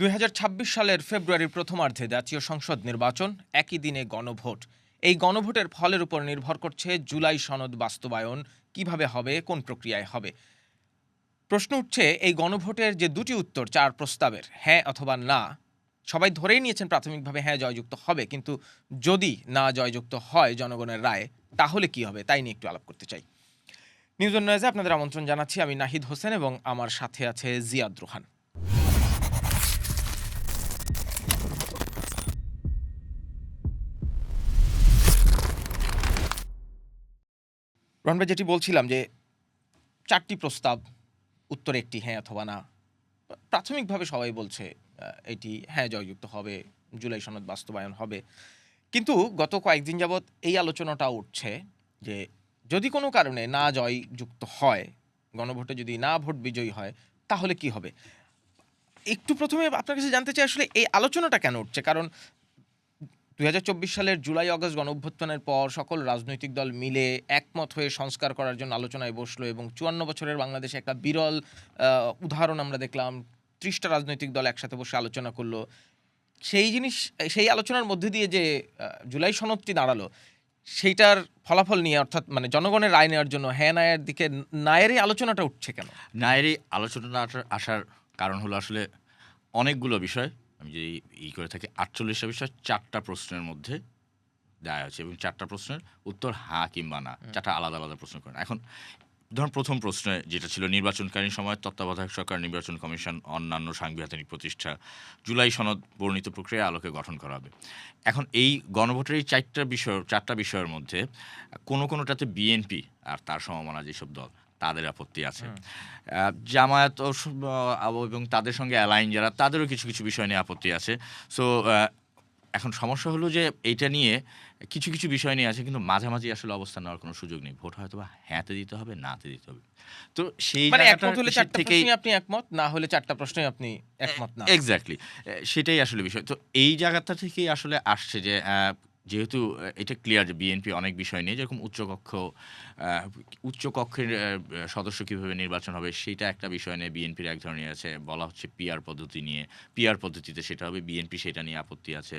দুই হাজার ছাব্বিশ সালের ফেব্রুয়ারির প্রথমার্ধে জাতীয় সংসদ নির্বাচন একই দিনে গণভোট। এই গণভোটের ফলের উপর নির্ভর করছে জুলাই সনদ বাস্তবায়ন, কীভাবে হবে, কোন প্রক্রিয়ায় হবে। প্রশ্ন উঠছে, এই গণভোটের যে দুটি উত্তর, চার প্রস্তাবের হ্যাঁ অথবা না, সবাই ধরেই নিয়েছেন প্রাথমিকভাবে হ্যাঁ জয়যুক্ত হবে, কিন্তু যদি না জয়যুক্ত হয় জনগণের রায়, তাহলে কি হবে, তাই নিয়ে একটু আলাপ করতে চাই। নিউজ নয়েজে আপনাদের আমন্ত্রণ জানাচ্ছি, আমি নাহিদ হোসেন এবং আমার সাথে আছে জিয়াদ রোহান। রহন যেটি বলছিলাম যে চারটি প্রস্তাব, উত্তর একটি হ্যাঁ অথবা না, প্রাথমিকভাবে সবাই বলছে এটি হ্যাঁ জয়যুক্ত হবে, জুলাই সনদ বাস্তবায়ন হবে। কিন্তু গত কয়েকদিন যাবৎ এই আলোচনাটা উঠছে যে যদি কোনো কারণে না জয়যুক্ত হয়, গণভোটে যদি না ভোট বিজয়ী হয়, তাহলে কি হবে? একটু প্রথমে আপনার কাছে জানতে চাই আসলে এই আলোচনাটা কেন উঠছে? কারণ দু হাজার চব্বিশ সালের জুলাই অগস্ট গণ অভ্যুত্থানের পর সকল রাজনৈতিক দল মিলে একমত হয়ে সংস্কার করার জন্য আলোচনায় বসল এবং চুয়ান্ন বছরের বাংলাদেশে একটা বিরল উদাহরণ আমরা দেখলাম। ত্রিশটা রাজনৈতিক দল একসাথে বসে আলোচনা করল। সেই জিনিস, সেই আলোচনার মধ্যে দিয়ে যে জুলাই সনদটি দাঁড়াল, সেইটার ফলাফল নিয়ে অর্থাৎ মানে জনগণের রায় নেওয়ার জন্য হ্যাঁ নায়ের দিকে নায়েরই আলোচনাটা উঠছে কেন? নায়ের এই আলোচনা আসার- আসার কারণ হলো আসলে অনেকগুলো বিষয়। আমি যে ই করে থাকি আটচল্লিশটা বিষয় চারটা প্রশ্নের মধ্যে দেওয়া আছে এবং চারটা প্রশ্নের উত্তর হ্যাঁ কিংবা না চারটা আলাদা আলাদা প্রশ্ন করেন। এখন ধরুন প্রথম প্রশ্নে যেটা ছিল নির্বাচনকালীন সময় তত্ত্বাবধায়ক সরকার নির্বাচন কমিশন অন্যান্য সাংবিধানিক প্রতিষ্ঠা জুলাই সনদ বর্ণিত প্রক্রিয়া আলোকে গঠন করা হবে। এখন এই গণভোটের এই চারটা বিষয় চারটা বিষয়ের মধ্যে কোনো কোনোটাতে বিএনপি আর তার সমমানা যেসব দল তাদের আপত্তি আছে। জামায়াত ও এবং তাদের সঙ্গে অ্যালাইন যারা তাদেরও কিছু কিছু বিষয় নিয়ে আপত্তি আছে। সো এখন সমস্যা হলো যে এইটা নিয়ে কিছু কিছু বিষয় নিয়ে আছে কিন্তু মাঝামাঝি আসলে অবস্থান নেওয়ার কোনো সুযোগ নেই। ভোট হয়তো বা হ্যাঁতে দিতে হবে নাতে দিতে হবে। তো সেই মানে থেকেই আপনি একমত না হলে চারটা প্রশ্নে আপনি একমত না? এক্স্যাক্টলি সেটাই আসলে বিষয়। তো এই জায়গাটা থেকেই আসলে আসছে যে যেহেতু এটা ক্লিয়ার যে বিএনপি অনেক বিষয় নিয়ে, যেরকম উচ্চকক্ষ উচ্চকক্ষের সদস্য কীভাবে নির্বাচন হবে সেটা একটা বিষয় নিয়ে বিএনপির এক ধরনের আছে। বলা হচ্ছে পিআর পদ্ধতি নিয়ে পিআর পদ্ধতিতে সেটা হবে বিএনপি সেটা নিয়ে আপত্তি আছে।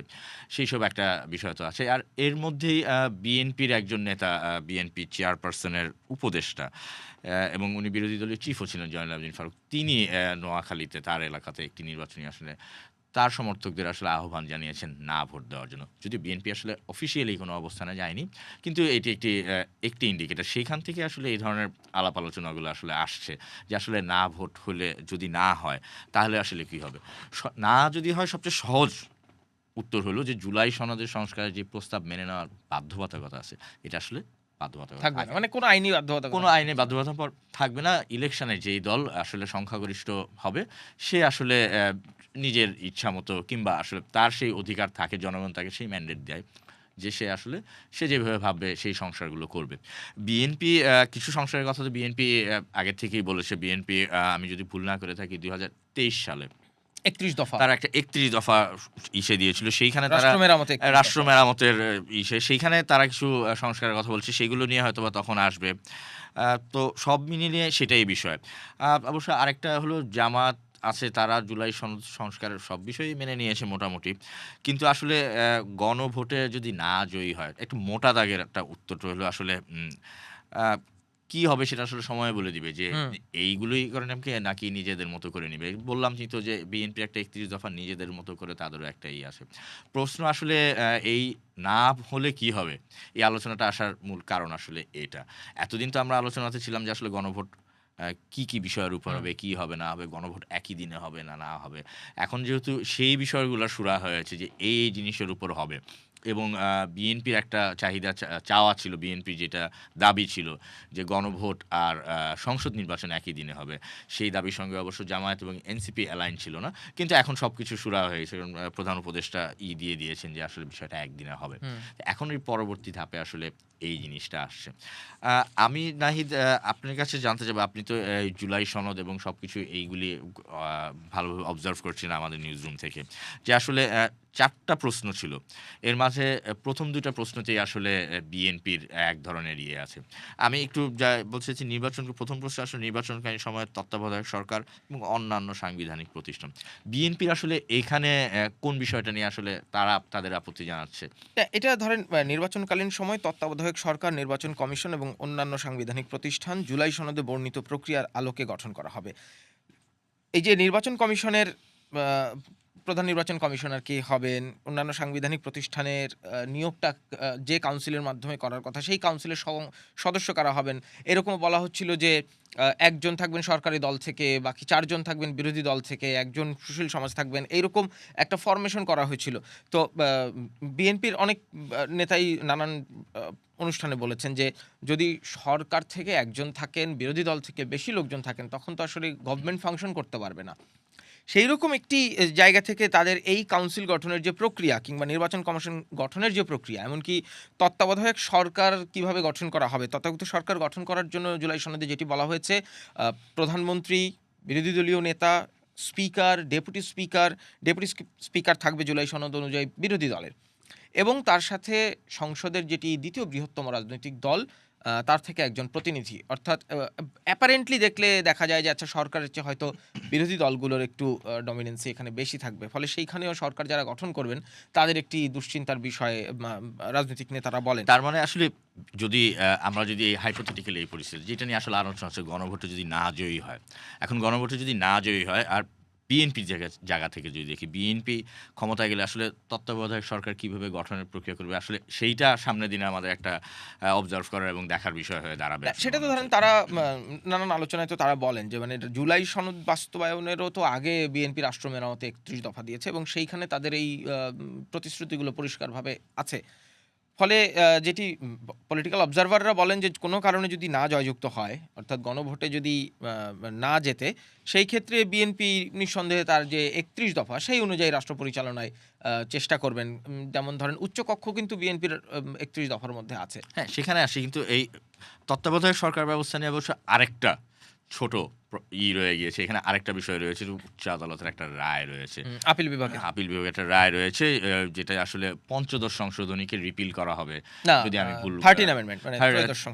সেই সব একটা বিষয় তো আছে। আর এর মধ্যেই বিএনপির একজন নেতা বিএনপি চেয়ারপারসনের উপদেষ্টা এবং উনি বিরোধী দলের চিফও ছিলেন, জয়নাল আবদিন ফারুক। তিনি নোয়াখালীতে, তার এলাকাতে একটি নির্বাচনী আসলে তার সমর্থকদের আসলে আহ্বান জানিয়েছেন না ভোট দেওয়ার জন্য। যদি বিএনপি আসলে অফিসিয়ালি কোনো অবস্থানে যায়নি কিন্তু এটি একটি একটি ইন্ডিকেটার সেখান থেকে আসলে এই ধরনের আলাপ আলোচনাগুলো আসলে আসছে যে আসলে না ভোট হলে যদি না হয় তাহলে আসলে কি হবে? না যদি হয় সবচেয়ে সহজ উত্তর হলো যে জুলাই সনদের সংস্কারের যে প্রস্তাব মেনে নেওয়ার বাধ্যবাধকতা আছে এটা আসলে বাধ্যবাধকতা থাকবে না। মানে কোনো আইনি বাধ্যবাধকতা কোনো আইনে বাধ্যবাধকতা থাকবে না। ইলেকশনে যেই দল আসলে সংখ্যাগরিষ্ঠ হবে সে আসলে নিজের ইচ্ছা মতো কিংবা আসলে তার সেই অধিকার থাকে জনগণ তাকে সেই ম্যান্ডেট দেয় যে সে আসলে সে যেভাবে ভাববে সেই সংস্কারগুলো করবে। বিএনপি কিছু সংস্কারের কথা তো বিএনপি আগের থেকেই বলেছে। বিএনপি আমি যদি ভুল না করে থাকি দুই হাজার তেইশ সালে একত্রিশ দফা। তারা একটা একত্রিশ দফা ইসে দিয়েছিল। সেইখানে তারা রাষ্ট্র মেরামতের ইসে সেইখানে তারা কিছু সংস্কারের কথা বলছে। সেগুলো নিয়ে হয়তো বা তখন আসবে। তো সব মিলিয়ে সেটাই বিষয়। আহ, অবশ্য আরেকটা হলো জামাত আছে তারা জুলাই সনদ সংস্কারের সব বিষয়ই মেনে নিয়েছে মোটামুটি। কিন্তু আসলে গণভোটে যদি না জয়ী হয় একটু মোটা দাগের একটা উত্তর হলো আসলে কি হবে সেটা আসলে সময় বলে দিবে যে এইগুলোই করে নাকি নাকি নিজেদের মতো করে নিবে? বললাম কিন্তু যে বিএনপি একটা একত্রিশ দফা নিজেদের মতো করে তাদেরও একটা ই আছে। প্রশ্ন আসলে এই না হলে কি হবে? এই আলোচনাটা আসার মূল কারণ আসলে এটা। এতদিন তো আমরা আলোচনাতে ছিলাম যে আসলে গণভোট কি কি বিষয়ের উপর হবে কি হবে না হবে গণভোট একই দিনে হবে না না হবে। এখন যেহেতু সেই বিষয়গুলো সুরা হয়েছে যে এই জিনিসের উপর হবে এবং বিএনপির একটা চাহিদা চাওয়া ছিল বিএনপির যেটা দাবি ছিল যে গণভোট আর সংসদ নির্বাচন একই দিনে হবে। সেই দাবির সঙ্গে অবশ্য জামায়াত এবং এনসিপি অ্যালাইন ছিল না। কিন্তু এখন সব কিছু সুরা হয়েছে কারণ, প্রধান উপদেষ্টা ই দিয়ে দিয়েছেন যে আসলে বিষয়টা একদিনে হবে। এখন এই পরবর্তী ধাপে আসলে এই জিনিসটা আসছে। আমি নাহিদ আপনার কাছে জানতে চাবো আপনি তো জুলাই সনদ এবং সব কিছু এইগুলি ভালোভাবে অবজার্ভ করছেন আমাদের নিউজ রুম থেকে। যে আসলে চারটা প্রশ্ন ছিল। এর মাঝে প্রথম দুইটা প্রশ্নতেই আসলে বিএনপির এক ধরনের ইয়ে আছে। আমি একটু যা বলছি যে নির্বাচন, প্রথম প্রশ্ন আসলে নির্বাচনকালীন সময় তত্ত্বাবধায়ক সরকার এবং অন্যান্য সাংবিধানিক প্রতিষ্ঠান। বিএনপির আসলে এখানে কোন বিষয়টা নিয়ে আসলে তারা, তাদের আপত্তি জানাচ্ছে? এটা ধরেন নির্বাচনকালীন সময় তত্ত্বাবধায়ক সরকার, নির্বাচন কমিশন এবং অন্যান্য সাংবিধানিক প্রতিষ্ঠান জুলাই সনদে বর্ণিত প্রক্রিয়ার আলোকে গঠন করা হবে। এই যে নির্বাচন কমিশনের প্রধান নির্বাচন কমিশনার কে হবেন, অন্যান্য সাংবিধানিক প্রতিষ্ঠানের নিয়োগটা যে কাউন্সিলের মাধ্যমে করার কথা, সেই কাউন্সিলের সদস্য কারা হবেন? এরকম বলা হচ্ছিল যে একজন থাকবেন সরকারি দল থেকে, বাকি চারজন থাকবেন বিরোধী দল থেকে, একজন সুশীল সমাজ থাকবেন, এইরকম একটা ফরমেশন করা হয়েছিল। তো বিএনপির অনেক নেতাই নানান অনুষ্ঠানে বলেছেন যে, যদি সরকার থেকে একজন থাকেন, বিরোধী দল থেকে বেশি লোকজন থাকেন, তখন তো আসলে গভর্নমেন্ট ফাংশন করতে পারবে না। সেই রকম একটি জায়গা থেকে তাদের এই কাউন্সিল গঠনের যে প্রক্রিয়া কিংবা নির্বাচন কমিশন গঠনের যে প্রক্রিয়া, এমনকি তত্ত্বাবধায়ক সরকার কীভাবে গঠন করা হবে, তত্ত্বাবধায়ক সরকার গঠন করার জন্য জুলাই সনদে যেটি বলা হয়েছে প্রধানমন্ত্রী, বিরোধী দলীয় নেতা, speaker, deputy speaker deputy speaker থাকবে জুলাই সনদ অনুযায়ী বিরোধী দলের। এবং তার সাথে সংসদের যেটি দ্বিতীয় বৃহত্তম রাজনৈতিক দল তার থেকে একজন প্রতিনিধি। অর্থাৎ অ্যাপারেন্টলি দেখলে দেখা যায় যে আচ্ছা সরকারের চেয়ে হয়তো বিরোধী দলগুলোর একটু ডমিনেন্সি এখানে বেশি থাকবে। ফলে সেইখানেও সরকার যারা গঠন করবেন, তাদের একটি দুশ্চিন্তার বিষয়ে রাজনৈতিক নেতারা বলেন। তার মানে আসলে যদি আমরা যদি এই হাইপোথেটিক্যালি এই পরিস্থিতি, যেটা নিয়ে আসলে আলোচনা হচ্ছে, গণভোটে যদি না জয়ী হয়। এখন গণভোটে যদি না জয়ী হয়, আর বিএনপির জায়গা জায়গা থেকে যদি দেখি, বিএনপি ক্ষমতায় গেলে আসলে তত্ত্বাবধায়ক সরকার কীভাবে গঠনের প্রক্রিয়া করবে? আসলে সেইটা সামনের দিনে আমাদের একটা অবজার্ভ করার এবং দেখার বিষয় হয়ে দাঁড়াবে। সেটা তো ধরেন তারা নানান আলোচনায় তো তারা বলেন যে মানে জুলাই সনদ বাস্তবায়নেরও তো আগে বিএনপি রাষ্ট্র মেরামতে একত্রিশ দফা দিয়েছে এবং সেইখানে তাদের এই প্রতিশ্রুতিগুলো পরিষ্কারভাবে আছে। ফলে যেটি পলিটিক্যাল অবজারভাররা বলেন যে কোনো কারণে যদি না জয়যুক্ত হয়, অর্থাৎ গণভোটে যদি না যেতে সেই ক্ষেত্রে বিএনপি নিঃসন্দেহে তার যে একত্রিশ দফা, সেই অনুযায়ী রাষ্ট্র পরিচালনায় চেষ্টা করবেন। যেমন ধরেন উচ্চকক্ষ কিন্তু বিএনপির একত্রিশ দফার মধ্যে আছে। হ্যাঁ সেখানে আসি, কিন্তু এই তত্ত্বাবধায়ক সরকার ব্যবস্থা নিয়ে অবশ্য আরেকটা ছোট ই রয়ে গিয়েছে। এখানে আরেকটা বিষয় রয়েছে উচ্চ আদালতের একটা রায় রয়েছে। আপিল বিভাগে। আপিল বিভাগে একটা রায় রয়েছে যেটা আসলে পঞ্চদশ সংশোধনীকে রিপিল করা হবে। যদি আমি ভুল থার্টিন অ্যামেন্ডমেন্ট মানে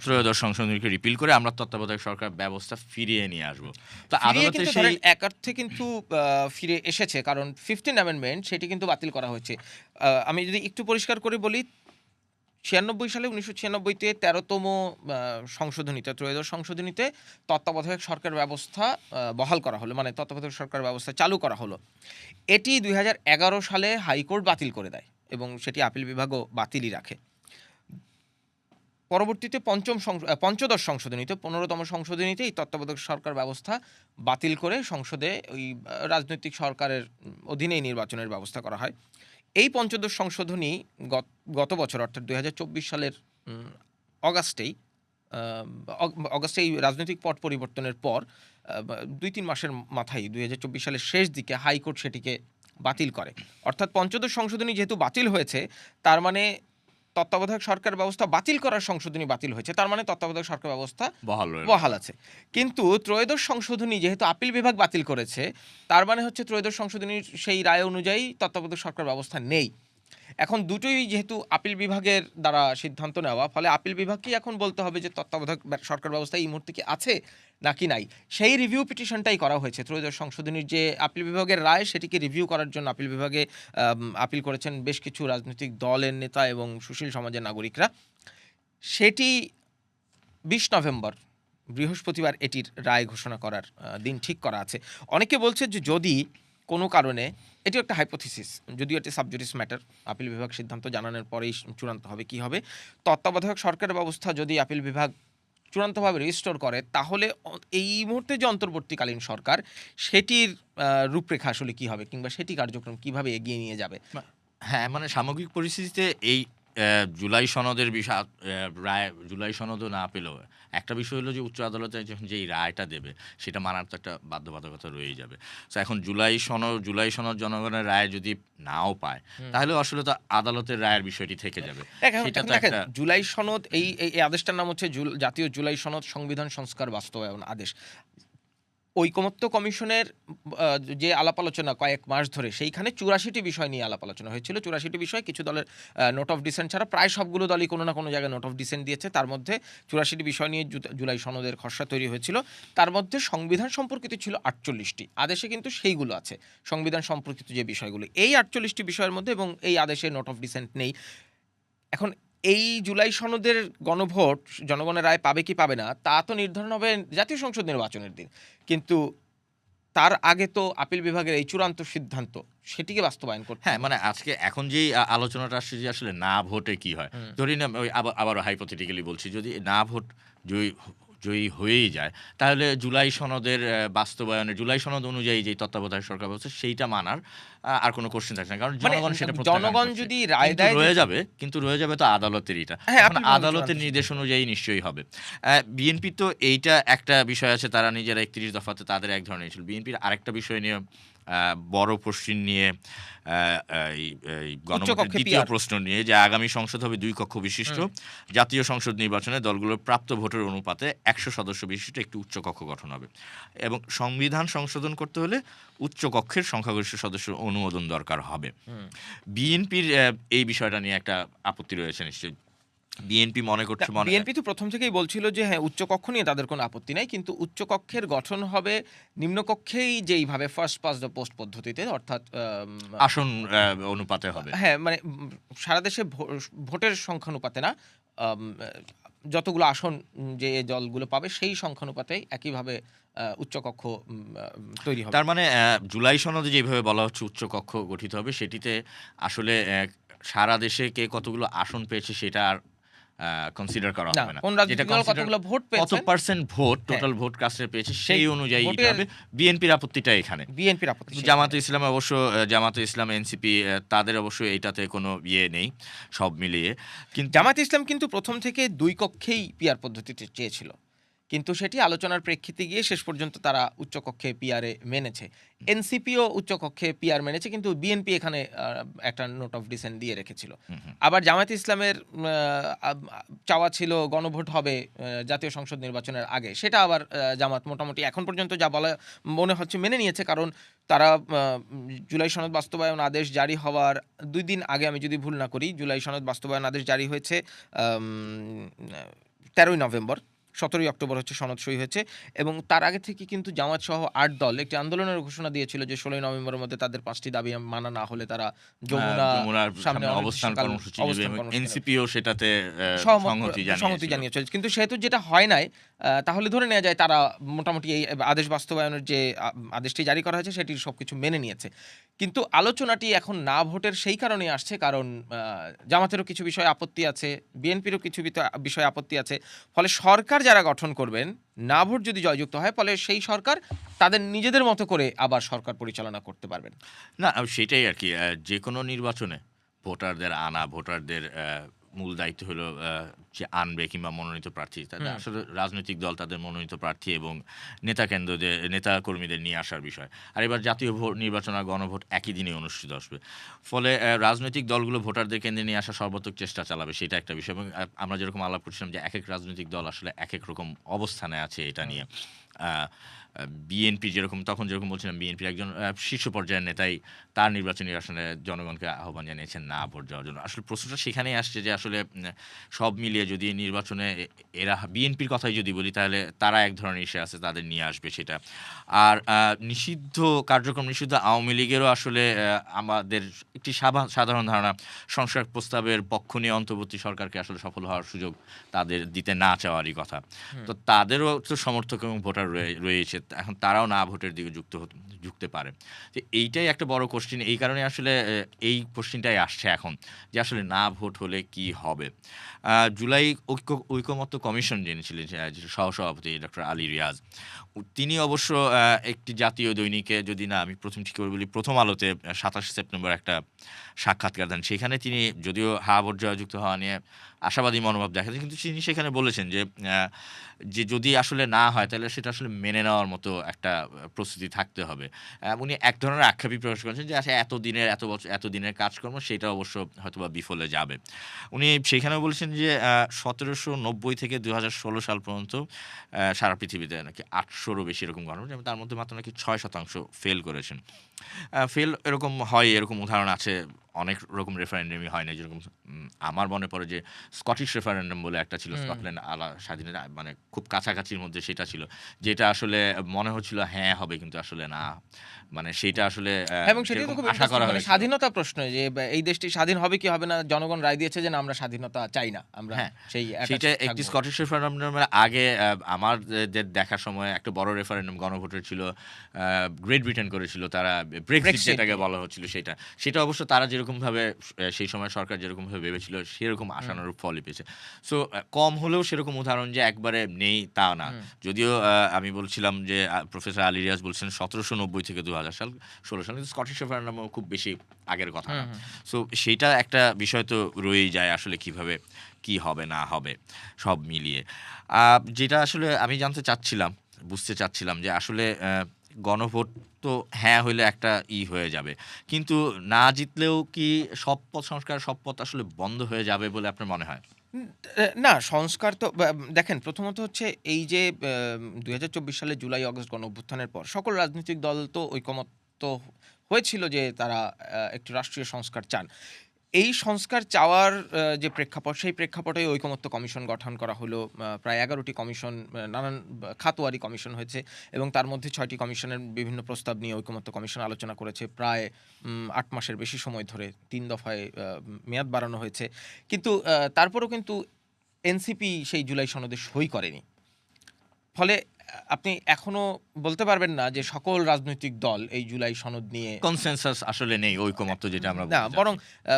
ত্রয়োদশ সংশোধনীকে রিপিল করে আমরা তত্ত্বাবধায়ক সরকার ব্যবস্থা ফিরিয়ে নিয়ে আসব। তো আদালতে সেই ধরেন এক অর্থে কিন্তু ফিরে এসেছে কারণ ফিফটিন অ্যামেন্ডমেন্ট সেটি কিন্তু বাতিল করা হয়েছে। আহ, আমি যদি একটু পরিষ্কার করে বলি ছিয়ানব্বই সালে উনিশশো ছিয়ানব্বইতে তেরোতম সংশোধনীতে, ত্রয়োদশ সংশোধনীতে তত্ত্বাবধায়ক সরকার ব্যবস্থা বহাল করা হলো। মানে তত্ত্বাবধায়ক সরকার ব্যবস্থা চালু করা হলো। এটি দুই হাজার এগারো সালে হাইকোর্ট বাতিল করে দেয় এবং সেটি আপিল বিভাগও বাতিলই রাখে। পরবর্তীতে পঞ্চম পঞ্চদশ সংশোধনীতে, পনেরোতম সংশোধনীতে এই তত্ত্বাবধায়ক সরকার ব্যবস্থা বাতিল করে সংসদে ওই রাজনৈতিক সরকারের অধীনেই নির্বাচনের ব্যবস্থা করা হয়। এই পঞ্চদশ সংশোধনী গত- বছর, অর্থাৎ দু হাজার চব্বিশ সালের অগাস্টেই অগাস্টে এই রাজনৈতিক পট পরিবর্তনের পর দুই তিন মাসের মাথায় দুই হাজার চব্বিশ সালের শেষ দিকে হাইকোর্ট সেটিকে বাতিল করে। অর্থাৎ পঞ্চদশ সংশোধনী যেহেতু বাতিল হয়েছে, তার মানে তত্ত্বাবধায়ক সরকার ব্যবস্থা বাতিল করার সংশোধনী বাতিল হয়েছে। তার মানে তত্ত্বাবধায়ক সরকার ব্যবস্থা বহাল বহাল আছে। কিন্তু ত্রয়োদশ সংশোধনী যেহেতু আপিল বিভাগ বাতিল করেছে তার মানে হচ্ছে ত্রয়োদশ সংশোধনীর সেই রায় অনুযায়ী তত্ত্বাবধায়ক সরকার ব্যবস্থা নেই। এখন দুটোই যেহেতু আপিল বিভাগের দ্বারা সিদ্ধান্ত নেওয়া, ফলে আপিল বিভাগকেই এখন বলতে হবে যে তত্ত্বাবধায়ক সরকার ব্যবস্থা এই মুহূর্তে কি আছে নাকি নাই। সেই রিভিউ পিটিশনটাই করা হয়েছে। ত্রয়োদশ সংশোধনীর যে আপিল বিভাগের রায়, সেটিকে রিভিউ করার জন্য আপিল বিভাগে আপিল করেছেন বেশ কিছু রাজনৈতিক দলের নেতা এবং সুশীল সমাজের নাগরিকরা। সেটি বিশ নভেম্বর, বৃহস্পতিবার এটির রায় ঘোষণা করার দিন ঠিক করা আছে। অনেকে বলছে যে যদি কোনো কারণে এটি একটা হাইপোথিসিস যদিও এটি সাবজুডিস ম্যাটার আপিল বিভাগ সিদ্ধান্ত জানানোর পরেই চূড়ান্ত হবে, কি হবে? তত্ত্বাবধায়ক সরকারের ব্যবস্থা যদি আপিল বিভাগ চূড়ান্তভাবে রেজিস্টোর করে, তাহলে এই মুহূর্তে যে অন্তর্বর্তীকালীন সরকার, সেটির রূপরেখা আসলে কি হবে? কিংবা সেটি কার্যক্রম কীভাবে এগিয়ে নিয়ে যাবে? হ্যাঁ মানে সামগ্রিক পরিস্থিতিতে এই জুলাই সনদের বিষয় রায় জুলাই সনদও না পেলেও একটা বিষয় হলো যে উচ্চ আদালতে যখন যে এই রায়টা দেবে সেটা মানার তো একটা বাধ্যবাধকতা রয়েই যাবে। তো এখন জুলাই সনদ জুলাই সনদ জনগণের রায় যদি নাও পায় তাহলে আসলে তো আদালতের রায়ের বিষয়টি থেকে যাবে। দেখেন সেটা তো একটা জুলাই সনদ এই এই এই আদেশটার নাম হচ্ছে জাতীয় জুলাই সনদ সংবিধান সংস্কার বাস্তবায়ন আদেশ। ঐকমত্য কমিশনের যে আলাপ আলোচনা কয়েক মাস ধরে, সেইখানে চুরাশিটি বিষয় নিয়ে আলাপ আলোচনা হয়েছিল। চুরাশিটি বিষয় কিছু দলের নোট অফ ডিসেন্ট ছাড়া প্রায় সবগুলো দলই কোনো না কোনো জায়গায় নোট অফ ডিসেন্ট দিয়েছে। তার মধ্যে চুরাশিটি বিষয় নিয়ে জুলাই সনদের খসড়া তৈরি হয়েছিল। তার মধ্যে সংবিধান সম্পর্কিত ছিল আটচল্লিশটি। আদেশে কিন্তু সেইগুলো আছে। সংবিধান সম্পর্কিত যে বিষয়গুলো, এই আটচল্লিশটি বিষয়ের মধ্যে এবং এই আদেশে নোট অফ ডিসেন্ট নেই। এখন এই জুলাই সনদের গণভোট জনগণের রায় পাবে কি পাবে না তা তো নির্ধারণ হবে জাতীয় সংসদ নির্বাচনের দিন কিন্তু তার আগে তো আপিল বিভাগের এই চূড়ান্ত সিদ্ধান্ত সেটিকে বাস্তবায়ন করতে হ্যাঁ মানে আজকে এখন যেই আলোচনাটা আসছে যে আসলে না ভোটে কি হয়। ধরি না ওই আবার আবারও হাইপোথেটিক্যালি বলছি যদি না ভোট জয়ী জয়ী হয়েই যায় তাহলে জুলাই সনদের বাস্তবায়নে জুলাই সনদ অনুযায়ী যে তত্ত্বাবধায়ক সরকার বলছে সেইটা মানার আর কোনো কোশ্চেন থাকছে না। কারণ মানে জনগণ সেটা জনগণ যদি রায় দেয় রয়ে যাবে কিন্তু রয়ে যাবে তো আদালতের এটা। হ্যাঁ, এখন আদালতের নির্দেশ অনুযায়ী নিশ্চয়ই হবে। বিএনপি তো এইটা একটা বিষয় আছে তারা নিজেরা একত্রিশ দফাতে তাদের এক ধরনের ছিল। বিএনপির আরেকটা বিষয় নিয়ে বড় কোশ্চিন নিয়ে দ্বিতীয় প্রশ্ন নিয়ে যে আগামী সংসদ হবে দুই কক্ষ বিশিষ্ট। জাতীয় সংসদ নির্বাচনে দলগুলোর প্রাপ্ত ভোটের অনুপাতে একশো সদস্য বিশিষ্ট একটি উচ্চ কক্ষ গঠন হবে। এবং সংবিধান সংশোধন করতে হলে উচ্চ কক্ষের সংখ্যাগরিষ্ঠ সদস্যের অনুমোদন দরকার হবে। বিএনপির এই বিষয়টা নিয়ে একটা আপত্তি রয়েছে নিশ্চয়ই। বিএনপি মনে করছে মনে বিএনপি তো প্রথম থেকেই বলছিল যে হ্যাঁ উচ্চকক্ষ নিয়ে তাদের কোনো আপত্তি নাই কিন্তু উচ্চকক্ষের গঠন হবে নিম্নকক্ষেই যেইভাবে ফার্স্ট পাস দ্য পোস্ট পদ্ধতিতে অর্থাৎ আসন অনুপাতে হবে। হ্যাঁ মানে সারা দেশে ভোটের সংখ্যানুপাতে না আম, যতগুলো আসন যে দলগুলো পাবে, সেই সংখ্যানুপাতে একইভাবে উচ্চকক্ষ তৈরি হবে। তার মানে জুলাই সনদে যেভাবে বলা হচ্ছে উচ্চকক্ষ গঠিত হবে, সেটিতে আসলে সারা দেশে কে কতগুলো আসন পেয়েছে, সেটা আর কনসিডার করা হবে না। যেটা কতগুলো ভোট কত পার্সেন্ট ভোট হ্যাঁ। টোটাল ভোট কাস্টে পেয়েছে সেই অনুযায়ী হবে। বিএনপির আপত্তিটা এখানে। বিএনপির আপত্তি। জামাতে ইসলাম অবশ্য জামাতে ইসলাম এনসিপি তাদের অবশ্য এইটাতে কোনো ইয়ে নেই সব মিলিয়ে। কিন্তু জামাত ইসলাম কিন্তু প্রথম থেকে দুই কক্ষেই পিয়ার পদ্ধতিতে চেয়েছিল। কিন্তু সেটি আলোচনার প্রেক্ষিতে গিয়ে শেষ পর্যন্ত তারা উচ্চকক্ষে পিয়ারে মেনেছে। এনসিপিও উচ্চকক্ষে পিআর মেনেছে কিন্তু বিএনপি এখানে একটা নোট অফ ডিসেন্ট দিয়ে রেখেছিল। আবার জামাত ইসলামের চাওয়া ছিল গণভোট হবে জাতীয় সংসদ নির্বাচনের আগে। সেটা আবার জামাত মোটামুটি এখন পর্যন্ত যা বলা মনে হচ্ছে মেনে নিয়েছে কারণ তারা জুলাই সনদ বাস্তবায়ন আদেশ জারি হওয়ার দুই দিন আগে আমি যদি ভুল না করি জুলাই সনদ বাস্তবায়ন আদেশ জারি হয়েছে তেরোই নভেম্বর। সতেরোই অক্টোবর হচ্ছে সনদ সই হয়েছে এবং তার আগে থেকে কিন্তু জামাত সহ আট দল একটি আন্দোলনের ঘোষণা দিয়েছিল যে ষোলোই নভেম্বরের মধ্যে তাদের পাঁচটি দাবি মানা না হলে তারা যমুনা যমুনার সামনে অবস্থান কর্মসূচি। এনসিপিও সেটাতে সংহতি জানিয়েছিল। কিন্তু সেহেতু যেটা হয় নাই তাহলে ধরে নেওয়া যায় তারা মোটামুটি এই আদেশ বাস্তবায়নের যে আদেশটি জারি করা হয়েছে সেটির সবকিছু মেনে নিয়েছে। কিন্তু আলোচনাটি এখন না ভোটের সেই কারণে আসছে কারণ আহ, জামাতেরও কিছু বিষয়ে আপত্তি আছে বিএনপিরও কিছু বিষয়ে আপত্তি আছে। ফলে সরকার যারা গঠন করবেন না ভোট যদি জয়যুক্ত হয়, ফলে সেই সরকার তাদের নিজেদের মতো করে আবার সরকার পরিচালনা করতে পারবেন। না, সেটাই আর কি যে কোনো নির্বাচনে ভোটারদের আনা, ভোটারদের মূল দায়িত্ব হলো যে আনবে কিংবা মনোনীত প্রার্থী। তাদের আসলে রাজনৈতিক দল তাদের মনোনীত প্রার্থী এবং নেতা কেন্দ্রদের নেতা কর্মীদের নিয়ে আসার বিষয়। আর এবার জাতীয় ভোট নির্বাচন আর গণভোট একই দিনে অনুষ্ঠিত আসবে। ফলে রাজনৈতিক দলগুলো ভোটারদের কেন্দ্রে নিয়ে আসার সর্বাত্মক চেষ্টা চালাবে সেটা একটা বিষয়। এবং আমরা যেরকম আলাপ করছিলাম যে এক এক রাজনৈতিক দল আসলে এক এক রকম অবস্থানে আছে এটা নিয়ে। বিএনপি যেরকম তখন যেরকম বলছিলাম বিএনপির একজন শীর্ষ পর্যায়ের নেতাই তার নির্বাচনী আসনে জনগণকে আহ্বান জানিয়েছেন না ভোট যাওয়ার জন্য। আসলে প্রশ্নটা সেখানেই আসছে যে আসলে সব মিলিয়ে যদি নির্বাচনে এরা বিএনপির কথাই যদি বলি তাহলে তারা এক ধরনের ইসে আছে তাদের নিয়ে আসবে সেটা। আর নিষিদ্ধ কার্যক্রম নিষিদ্ধ আওয়ামী লীগেরও আসলে আমাদের একটি সাধারণ ধারণা সংস্কার প্রস্তাবের পক্ষ নিয়ে অন্তর্বর্তী সরকারকে আসলে সফল হওয়ার সুযোগ তাদের দিতে না চাওয়ারই কথা। তো তাদেরও তো সমর্থক এবং ভোটার রয়ে- রয়েছে এখন তারাও না ভোটের দিকে যুক্ত যুক্তে পারে। তো এইটাই একটা বড় কোশ্চিন এই কারণে আসলে এই কোশ্চিনটাই আসছে এখন যে আসলে না ভোট হলে কি হবে? জুলাই ঐক্য ঐকমত্য কমিশন যিনি ছিলেন যে, আহ, সহসভাপতি ডক্টর আলী রিয়াজ তিনি অবশ্য একটি জাতীয় দৈনিকে যদি না আমি প্রথম ঠিক করে বলি প্রথম আলোতে সাতাশে সেপ্টেম্বর একটা সাক্ষাৎকার দেন। সেখানে তিনি যদিও হা ভোট জয়যুক্ত হওয়া নিয়ে আশাবাদী মনোভাব দেখা যায় কিন্তু তিনি সেখানে বলেছেন যে যে যদি আসলে না হয়, তাহলে সেটা আসলে মেনে নেওয়ার মতো একটা প্রস্তুতি থাকতে হবে। উনি এক ধরনের আক্ষেপই প্রকাশ করেছেন যে আসলে এত দিনের, এত বছর, এত দিনের কাজকর্ম, সেটা অবশ্য হয়তো বা বিফলে যাবে। উনি সেখানেও বলেছেন যে সতেরোশো নব্বই থেকে দু হাজার ষোলো সাল পর্যন্ত সারা পৃথিবীতে নাকি আটশোরও বেশি এরকম গণভোট এবং তার মধ্যে মাত্র নাকি ছয় শতাংশ ফেল করেছেন। ফেল এরকম হয়, এরকম উদাহরণ আছে অনেক রকম রেফারেন্ডামই হয় না যেরকম আমার মনে পড়ে যে স্কটিশ রেফারেন্ডাম বলে একটা ছিল স্কটল্যান্ড আলা স্বাধীনতা মানে খুব কাছাকাছির মধ্যে সেটা ছিল যেটা আসলে মনে হচ্ছিল হ্যাঁ হবে কিন্তু আসলে না। মানে সেটা আসলে এবং সেটাই তো খুব আশা করা মানে স্বাধীনতা প্রশ্ন যে এই দেশটি স্বাধীন হবে কি হবে না জনগণ রায় দিয়েছে যে না আমরা স্বাধীনতা চাই না আমরা হ্যাঁ, সেই সেটা একটি স্কটিশ রেফারেন্ডামের আগে আমার দেখার সময় একটা বড় রেফারেন্ডাম গণভোটের ছিল গ্রেট ব্রিটেন করেছিল তারা ব্রেক্সিট যেটাকে বলা হচ্ছিল সেটা সেটা অবশ্য তারা যেরকম ভাবে আহ, সেই সময় সরকার যেরকম ভাবে ভেবেছিল সেরকম আশানুরূপ ফলই পেয়েছে। সো কম হলেও সেরকম উদাহরণ যে একবারে নেই তা না। যদিও আমি বলছিলাম যে প্রফেসর আলী রিয়াজ বলছেন সতেরোশো নব্বই থেকে দু হাজার সাল ষোলো সাল কিন্তু স্কটিশ রেফারেন্ডামও খুব বেশি আগের কথা না। সো সেটা একটা বিষয় তো রয়েই যায় আসলে কীভাবে কি হবে না হবে সব মিলিয়ে। যেটা আসলে আমি জানতে চাচ্ছিলাম বুঝতে চাচ্ছিলাম যে আসলে গণভোট তো হ্যাঁ হইলে একটা ই হয়ে যাবে। কিন্তু না জিতলেও কি সব পথ সংস্কার, সব পথ আসলে বন্ধ হয়ে যাবে বলে আপনার মনে হয়? না, সংস্কার তো দেখেন, প্রথমত হচ্ছে এই যে দুই হাজার চব্বিশ সালে জুলাই, অগস্ট গণ অভ্যুত্থানের পর সকল রাজনৈতিক দল তো ঐকমত্য হয়েছিল যে তারা একটি রাষ্ট্রীয় সংস্কার চান। এই সংস্কার চাওয়ার যে প্রেক্ষাপট, সেই প্রেক্ষাপটে ঐকমত্য কমিশন গঠন করা হলো। প্রায় এগারোটি কমিশন নানান খাতোয়ারি কমিশন হয়েছে এবং তার মধ্যে ছয়টি কমিশনের বিভিন্ন প্রস্তাব নিয়ে ঐকমত্য কমিশন আলোচনা করেছে। প্রায় আট মাসের বেশি সময় ধরে তিন দফায় মেয়াদ বাড়ানো হয়েছে। কিন্তু তারপরেও কিন্তু এনসিপি সেই জুলাই সনদে সই করেনি। ফলে আপনি এখনও বলতে পারবেন না যে সকল রাজনৈতিক দল এই জুলাই সনদ নিয়ে কনসেনসাস আসলে নেই ঐকমত্য যেটা আমরা না বরং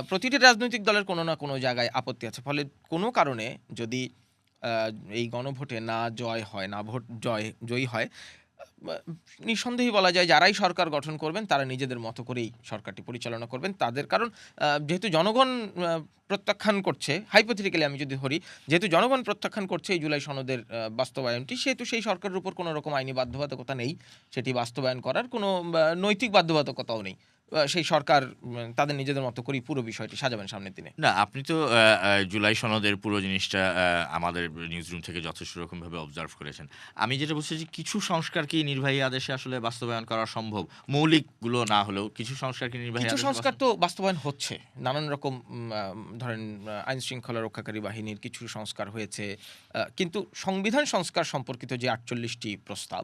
প্রতিটি রাজনৈতিক দলের কোনো না কোনো জায়গায় আপত্তি আছে। ফলে কোনো কারণে যদি আহ, এই গণভোটে না জয় হয় না ভোট জয় জয়ী হয় নিঃসন্দেহে বলা যায় যারাই সরকার গঠন করবেন, তারা নিজেদের মতো করেই সরকারটি পরিচালনা করবেন। তাদের কারণ যেহেতু জনগণ প্রত্যাখ্যান করছে হাইপোথেটিক্যালি আমি যদি ধরি, যেহেতু জনগণ প্রত্যাখ্যান করছে এই জুলাই সনদের বাস্তবায়নটি, সেহেতু সেই সরকারের উপর কোনো রকম আইনি বাধ্যবাধকতা নেই। সেটি বাস্তবায়ন করার কোনো নৈতিক বাধ্যবাধকতাও নেই। সেই সরকার তাদের নিজেদের মতো করেই পুরো বিষয়টি সাজাবেন সামনের দিনে। না আপনি তো জুলাই সনদের পুরো জিনিসটা আমাদের নিউজ রুম থেকে যথেষ্ট রকমভাবে অবজার্ভ করেছেন। আমি যেটা বলছি যে কিছু সংস্কারকে নির্বাহী আদেশে আসলে বাস্তবায়ন করা সম্ভব। মৌলিকগুলো না হলেও কিছু সংস্কারকে নির্বাহী কিছু সংস্কার তো বাস্তবায়ন হচ্ছে। নানান রকম ধরেন আইন শৃঙ্খলা রক্ষাকারী বাহিনীর কিছু সংস্কার হয়েছে। কিন্তু সংবিধান সংস্কার সম্পর্কিত যে আটচল্লিশটি প্রস্তাব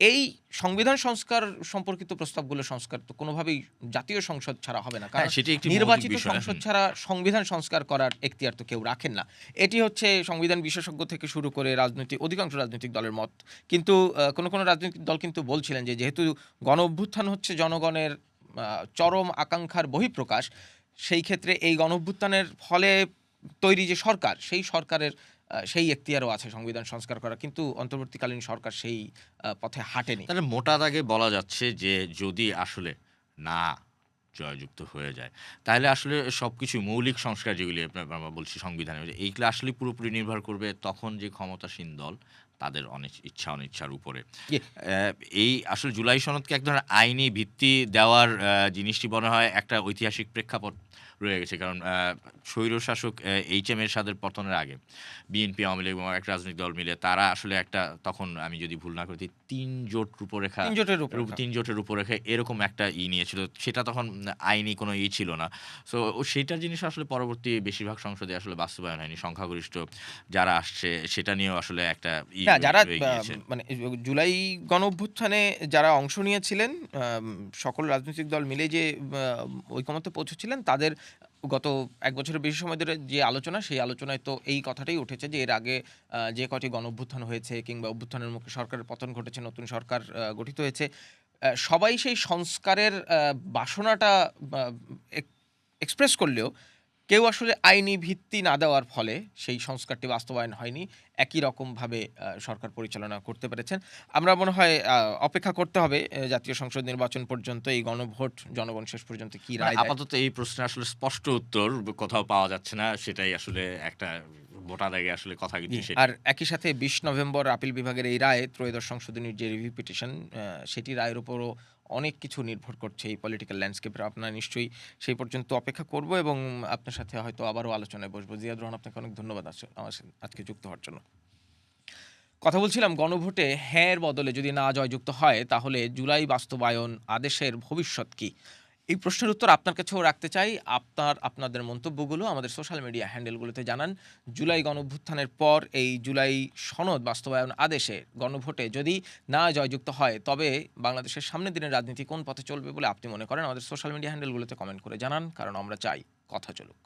এই সংবিধান সংস্কার সম্পর্কিত প্রস্তাবগুলো সংস্কার তো কোনোভাবেই জাতীয় সংসদ ছাড়া হবে না। কারণ হ্যাঁ, সেটি একটি নির্বাচিত সংসদ ছাড়া সংবিধান সংস্কার করার এখতিয়ার তো কেউ রাখেন না। এটি হচ্ছে সংবিধান বিশেষজ্ঞ থেকে শুরু করে রাজনৈতিক অধিকাংশ রাজনৈতিক দলের মত। কিন্তু কোনো কোনো রাজনৈতিক দল কিন্তু বলছিলেন যে যেহেতু গণ অভ্যুত্থান হচ্ছে জনগণের চরম আকাঙ্ক্ষার বহিঃপ্রকাশ সেই ক্ষেত্রে এই গণ অভ্যুত্থানের ফলে তৈরি যে সরকার সেই সরকারের সেই এখতিয়ারও আছে সংবিধান সংস্কার করা, কিন্তু অন্তর্বর্তীকালীন সরকার সেই পথে হাঁটেনি। তাহলে মোটা দাগে বলা যাচ্ছে যে যদি আসলে না জয়যুক্ত হয়ে যায়, তাহলে আসলে সব কিছু মৌলিক সংস্কার যেগুলি বলছি সংবিধানে এইগুলো আসলে পুরোপুরি নির্ভর করবে তখন যে ক্ষমতাসীন দল তাদের অনেক ইচ্ছা অনিচ্ছার উপরে। এই আসলে জুলাই সনদকে এক ধরনের আইনি ভিত্তি দেওয়ার জিনিসটি মনে হয় একটা ঐতিহাসিক প্রেক্ষাপট রয়ে গেছে। কারণ স্বৈরশাসক এইচ এম এর সাদের পতনের আগে বিএনপি আওয়ামী লীগ এবং এক রাজনৈতিক দল মিলে তারা আসলে একটা তখন আমি যদি ভুল না করি তিন জোট রূপরেখা তিন জোটের উপর রূপ- তিন জোটের উপরেখা এরকম একটা ই নিয়েছিল। সেটা তখন আইনি কোনো ই ছিল না। সো সেটার জিনিস আসলে পরবর্তী বেশিরভাগ সংসদে আসলে বাস্তবায়ন হয়নি। সংখ্যাগরিষ্ঠ যারা আসছে সেটা নিয়েও আসলে একটা ই না যারা। মানে জুলাই গণ অভ্যুত্থানে যারা অংশ নিয়েছিলেন সকল রাজনৈতিক দল মিলে যে ঐকমত্যে পৌঁছেছিলেন তাদের গত এক বছরের বেশি সময় ধরে যে আলোচনা সেই আলোচনায় তো এই কথাটাই উঠেছে যে এর আগে যে কটি গণ অভ্যুত্থান হয়েছে কিংবা অভ্যুত্থানের মুখে সরকারের পতন ঘটেছে নতুন সরকার গঠিত হয়েছে সবাই সেই সংস্কারের বাসনাটা এক্সপ্রেস করলেও কেউ আসলে আইনি ভিত্তি না দেওয়ার ফলে সেই সংস্কারটি বাস্তবায়ন হয়নি। একই রকমভাবে সরকার পরিচালনা করতে পেরেছেন। আমরা মনে হয় অপেক্ষা করতে হবে জাতীয় সংসদ নির্বাচন পর্যন্ত এই গণভোট জনগণ শেষ পর্যন্ত কি মানে রায়। আপাতত এই প্রশ্নে আসলে স্পষ্ট উত্তর কোথাও পাওয়া যাচ্ছে না সেটাই আসলে একটা ভোটার আগে আসলে কথা আর একই সাথে বিশ নভেম্বর আপিল বিভাগের এই রায় ত্রয়োদশ সংশোধনীর যে রিভিউ পিটিশন সেটি রায়ের উপরও অনেক কিছু নির্ভর করছে এই পলিটিক্যাল ল্যান্ডস্কেপের আপনারা নিশ্চয়ই সেই পর্যন্ত অপেক্ষা করব এবং আপনার সাথে হয়তো আবারও আলোচনায় বসবো। জিয়াদ রহমান, আপনাকে অনেক ধন্যবাদ আমার আজকে যুক্ত হওয়ার জন্য। কথা বলছিলাম, গণভোটে হ্যাঁর বদলে যদি না জয়যুক্ত হয়, তাহলে জুলাই বাস্তবায়ন আদেশের ভবিষ্যৎ কি? এই প্রশ্নের উত্তর আপনার কাছেও রাখতে চাই। আপনার, আপনাদের মন্তব্যগুলো আমাদের সোশ্যাল মিডিয়া হ্যান্ডেলগুলোতে জানান। জুলাই গণভ্যুত্থানের পর এই জুলাই সনদ বাস্তবায়ন আদেশে গণভোটে যদি না জয়যুক্ত হয়, তবে বাংলাদেশের সামনের দিনের রাজনীতি কোন পথে চলবে বলে আপনি মনে করেন? আমাদের সোশ্যাল মিডিয়া হ্যান্ডেলগুলোতে কমেন্ট করে জানান, কারণ আমরা চাই কথা চলুক।